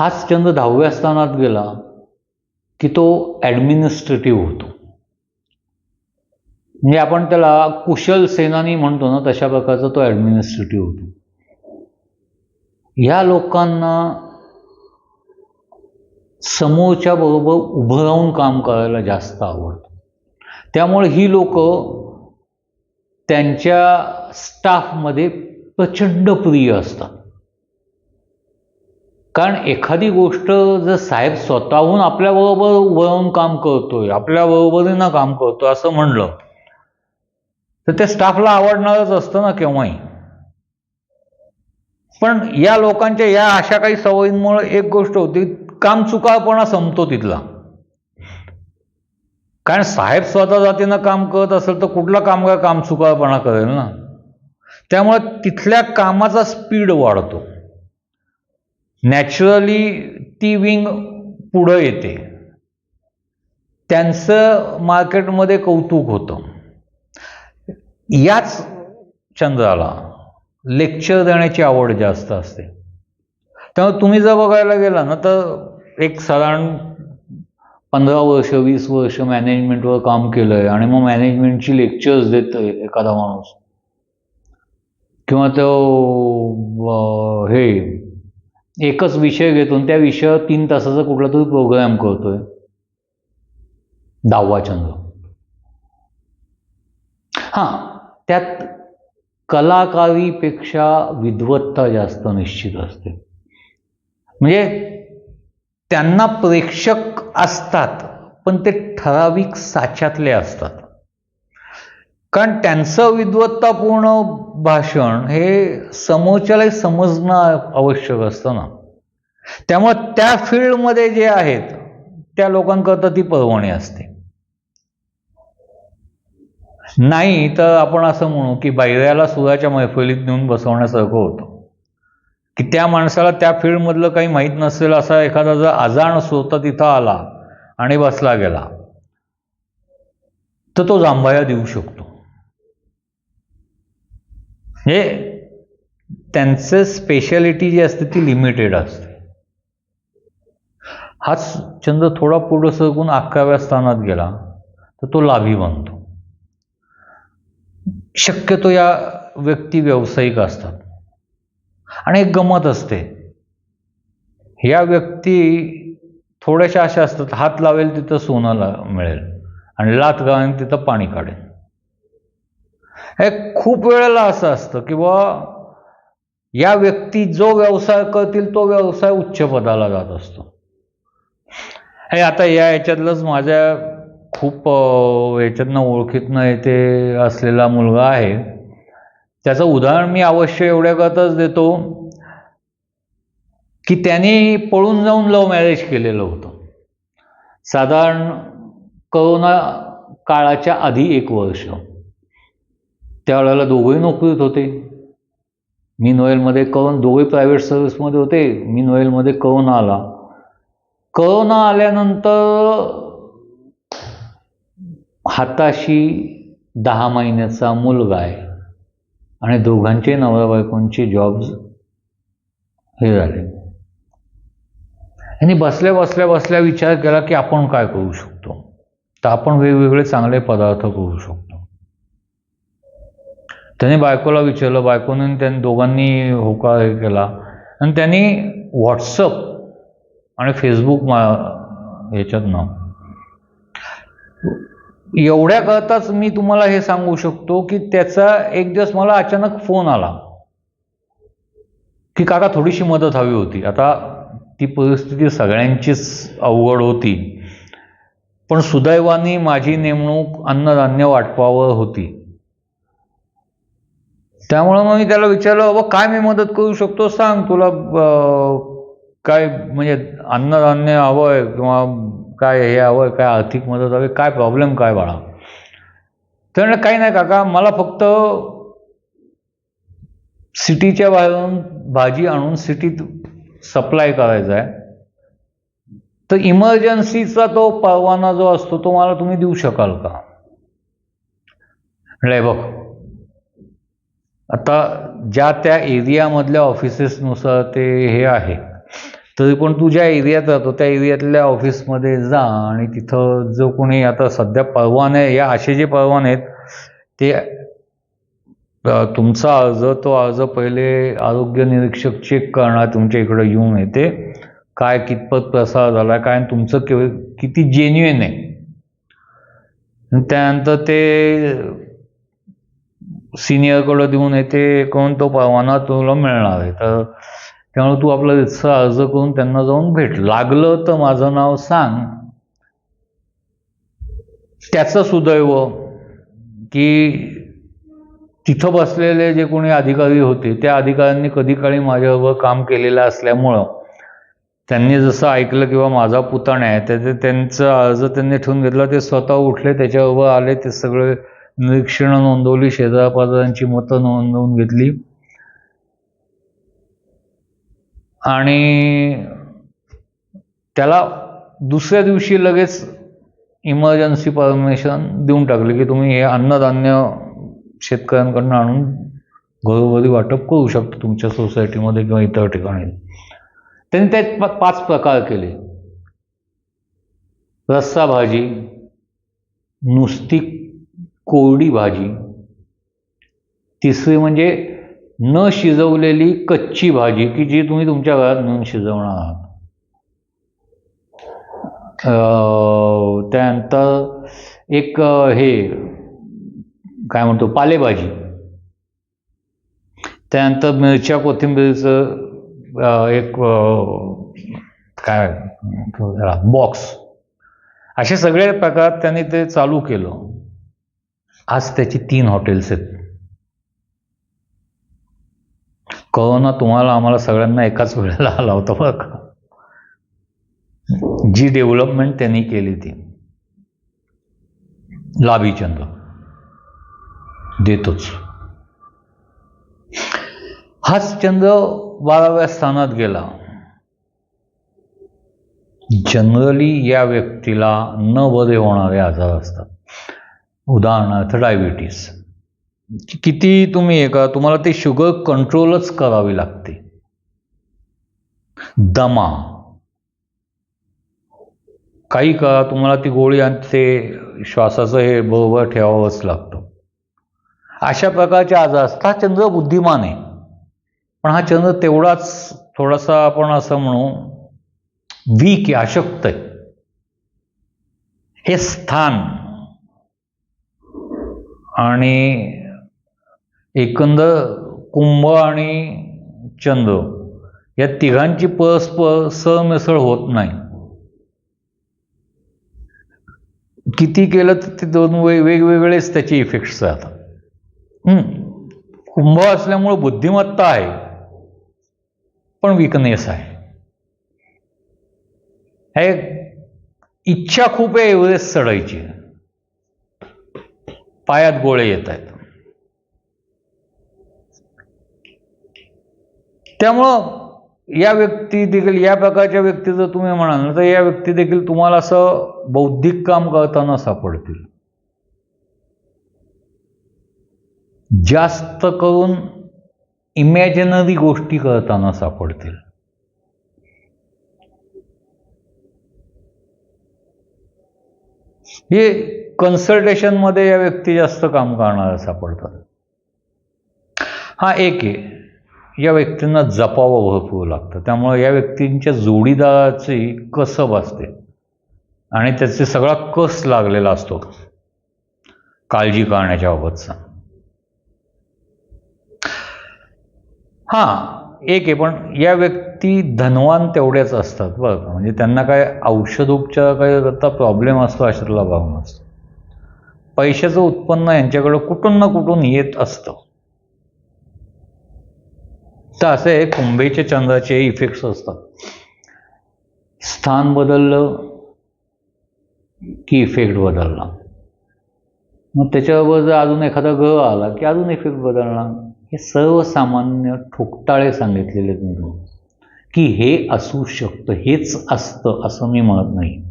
हाच चंद दहाव्या स्थानात गेला की तो ॲडमिनिस्ट्रेटिव्ह होतो. म्हणजे आपण त्याला कुशल सेनानी म्हणतो ना तशा प्रकारचा तो ॲडमिनिस्ट्रेटिव्ह होतो. ह्या लोकांना समोरच्या बरोबर उभं राहून काम करायला जास्त आवडतं. त्यामुळे ही लोक त्यांच्या स्टाफमध्ये प्रचंड प्रिय असतात. कारण एखादी गोष्ट जर साहेब स्वतःहून आपल्याबरोबर उभं राहून काम करतोय आपल्याबरोबरीनं काम करतोय असं म्हणलं तर ते स्टाफला आवडणारच असतं ना केव्हाही. पण या लोकांच्या या अशा काही सवयींमुळे एक गोष्ट होती काम चुकाळपणा संपतो तिथला. कारण साहेब स्वतः जातीनं काम करत असेल तर कुठला कामगार काम चुकाळपणा करेल ना? त्यामुळे तिथल्या कामाचा स्पीड वाढतो. नॅचरली ती विंग पुढं येते. त्यांचं मार्केटमध्ये कौतुक होतं. याच चंद्राला लेक्चर देण्याची आवड जास्त असते. त्यामुळे तुम्ही जर बघायला गेला ना तर एक साधारण पंधरा वर्ष वीस वर्ष मॅनेजमेंटवर काम केलं आहे आणि मग मॅनेजमेंटची लेक्चर्स देतोय एखादा माणूस. किंवा तो हे एकच विषय घेतो आणि त्या विषयावर तीन तासाचा कुठला तरी प्रोग्राम करतोय. दहावा चंद्र हां त्यात कलाकारीपेक्षा विद्वत्ता जास्त निश्चित असते. म्हणजे त्यांना प्रेक्षक असतात पण ते ठराविक साच्यातले असतात. कारण त्यांचं विद्वत्तापूर्ण भाषण हे समोरच्यालाही समजणं आवश्यक असतं ना. त्यामुळे त्या फील्डमध्ये जे आहेत त्या लोकांकरता ती पर्वणी असते. नाही तर आपण असं म्हणू की बायऱ्याला सुराच्या मैफिलीत नेऊन बसवण्यासारखं होतं. की त्या माणसाला त्या फील्डमधलं काही माहीत नसेल असा एखादा जर अजाण स्वतः तिथं आला आणि बसला गेला तर तो जांभाया देऊ शकतो. हे त्यांचं स्पेशालिटी जी असते ती लिमिटेड असते. हाच छंद थोडा पुढं सरकून अकराव्या स्थानात गेला तर तो लाभी बनतो. शक्यतो या व्यक्ती व्यावसायिक असतात. आणि एक गमत असते या व्यक्ती थोड्याशा अशा असतात हात लावेल तिथं सोनं ला मिळेल आणि लात गावेल तिथं पाणी काढेल. हे खूप वेळेला असं असतं की बुवा या व्यक्ती जो व्यवसाय करतील तो व्यवसाय उच्च पदाला जात असतो. हे आता या याच्यातलंच माझ्या खूप याच्यातनं ओळखीतनं येते असलेला मुलगा आहे. त्याचं उदाहरण मी अवश्य एवढ्याकरताच देतो की त्याने पळून जाऊन लव्ह मॅरेज केलेलं होतं. साधारण करोना काळाच्या आधी एक वर्ष. त्यावेळेला दोघंही नोकरीत होते. मी नोएलमध्ये करोन दोघे प्रायव्हेट सर्व्हिसमध्ये होते. मी नोएलमध्ये करोना आला. करोना आल्यानंतर हाताशी दहा महिन्याचा मुलगा आहे. आणि दोघांचे नवरा बायकोंचे जॉब्स हे झाले. यांनी बसल्या बसल्या बसल्या विचार केला की आपण काय करू शकतो? तर आपण वेगवेगळे चांगले पदार्थ करू शकतो. त्याने बायकोला विचारलं बायकोने त्यांनी दोघांनी होकार हे केला. आणि त्यांनी व्हॉट्सअप आणि फेसबुक मा ह्याच्यातनं एवढ्या करताच मी तुम्हाला हे सांगू शकतो की त्याचा एक दिवस मला अचानक फोन आला. की काका थोडीशी मदत हवी होती. आता ती परिस्थिती सगळ्यांचीच अवघड होती. पण सुदैवाने माझी नेमणूक अन्नधान्य वाटपावर होती. त्यामुळं मग मी त्याला विचारलं बाबा काय मी मदत करू शकतो? सांग तुला काय म्हणजे अन्नधान्य हवं आहे किंवा काय हे हवं आहे काय आर्थिक मदत हवी काय प्रॉब्लेम काय बाळा? तर म्हणलं, काही नाही काका मला फक्त सिटीच्या बाहेरून भाजी आणून सिटीत सप्लाय करायचा आहे. तर इमर्जन्सीचा तो परवाना जो असतो तो मला तुम्ही देऊ शकाल का? म्हणलं, बघ आता ज्या त्या एरियामधल्या ऑफिसेसनुसार ते हे आहे. तरी पण तू ज्या एरियात राहतो त्या एरियातल्या ऑफिसमध्ये जा आणि तिथं जो कोणी आता सध्या परवाने या असे जे परवाने आहेत ते तुमचा अर्ज तो अर्ज पहिले आरोग्य निरीक्षक चेक करणार तुमच्या इकडं येऊन येते. काय कितपत प्रसार झाला काय आणि तुमचं केव किती जेन्युइन आहे. त्यानंतर ते सिनियरकडं देऊन येते करून तो परवाना तुला मिळणार आहे. तर त्यामुळे तू आपला रितसर अर्ज करून त्यांना जाऊन भेट. लागलं तर माझं नाव सांग. त्याचं सुदैव की तिथं बसलेले जे कोणी अधिकारी होते त्या अधिकाऱ्यांनी कधी काळी माझ्याबरोबर काम केलेलं असल्यामुळं त्यांनी जसं ऐकलं किंवा माझा पुतण्या आहे त्याचे त्यांचा अर्ज त्यांनी ठेवून घेतला ते स्वतः उठले त्याच्याबरोबर आले ते सगळे निरीक्षणं नोंदवली शेजारपाजारांची मतं नोंदवून घेतली. आणि त्याला दुसऱ्या दिवशी लगेच इमर्जन्सी परमिशन देऊन टाकली की तुम्ही हे अन्नधान्य शेतकऱ्यांकडनं आणून घरोघरी वाटप करू शकता तुमच्या सोसायटीमध्ये किंवा इतर ठिकाणी. त्यांनी त्यात पाच प्रकार केले. रस्सा भाजी नुसती कोरडी भाजी. तिसरी म्हणजे न शिजवलेली कच्ची भाजी की जी तुम्ही तुमच्या घरात नेऊन शिजवणार आहात. त्यानंतर एक हे काय म्हणतो पालेभाजी. त्यानंतर मिरच्या कोथिंबीरचं एक काय बॉक्स असे सगळे प्रकार त्यांनी ते चालू केलं. आज त्याची तीन हॉटेल्स आहेत. कोरोना तुम्हाला आम्हाला सगळ्यांना एकाच वेळेला आला होता बरं का जी डेव्हलपमेंट त्यांनी केली ती. लाभीचंद. देतोच. हाच चंद्र बाराव्या स्थानात गेला. जनरली या व्यक्तीला न बरे होणारे आजार असतात. उदाहरणार्थ डायबिटीस. किती तुम्ही एका का तुम्हाला ते शुगर कंट्रोलच करावी लागते. दमा. काही का तुम्हाला ती गोळी आणि ते श्वासाचं हे बरोबर ठेवावंच लागतं. अशा प्रकारचे आजार असतात हा चंद्र बुद्धिमान आहे. पण हा चंद्र तेवढाच थोडासा आपण असं म्हणू वीक आहे अशक्त आहे. हे स्थान आणि एकंदर कुंभ आणि चंद्र या तिघांची परस्पर सहमिसळ होत नाही. किती केलं तर ते दोन वे वेगवेगळेच त्याचे इफेक्ट्स राहतात. हम्म. कुंभ असल्यामुळं बुद्धिमत्ता आहे पण विकनेस आहे. हे इच्छा खूप आहे एव्हरेस्ट चढायची. पायात गोळे येत आहेत. त्यामुळं या व्यक्ती देखील या प्रकारच्या व्यक्ती जर तुम्ही म्हणाल ना तर या व्यक्ती देखील तुम्हाला असं बौद्धिक काम करताना सापडतील. जास्त करून इमॅजिनरी गोष्टी करताना सापडतील. हे कन्सल्टेशनमध्ये या व्यक्ती जास्त काम करणाऱ्या सापडतात. हा एक आहे. या व्यक्तींना जपावं भरपूर लागतं. त्यामुळे या व्यक्तींच्या जोडीदाराची कसब असते. आणि त्याचे सगळा कस लागलेला असतो. काळजी करण्याच्या बाबतचा. हां एक आहे. पण या व्यक्ती धनवान तेवढ्याच असतात बरं म्हणजे त्यांना काय औषधोपचार काय करता प्रॉब्लेम असतो अशातला भाग नसतो पैशाचं उत्पन्न यांच्याकडं कुठून ना कुठून येत असतं. तर असे कुंभेच्या चंद्राचे इफेक्ट्स असतात. स्थान बदललं की इफेक्ट बदलला. मग त्याच्याबरोबर जर अजून एखादा ग्रह आला की अजून इफेक्ट बदलला. हे सर्वसामान्य ठोकताळे सांगितलेले मी की हे असू शकतं हेच असतं असं मी म्हणत नाही.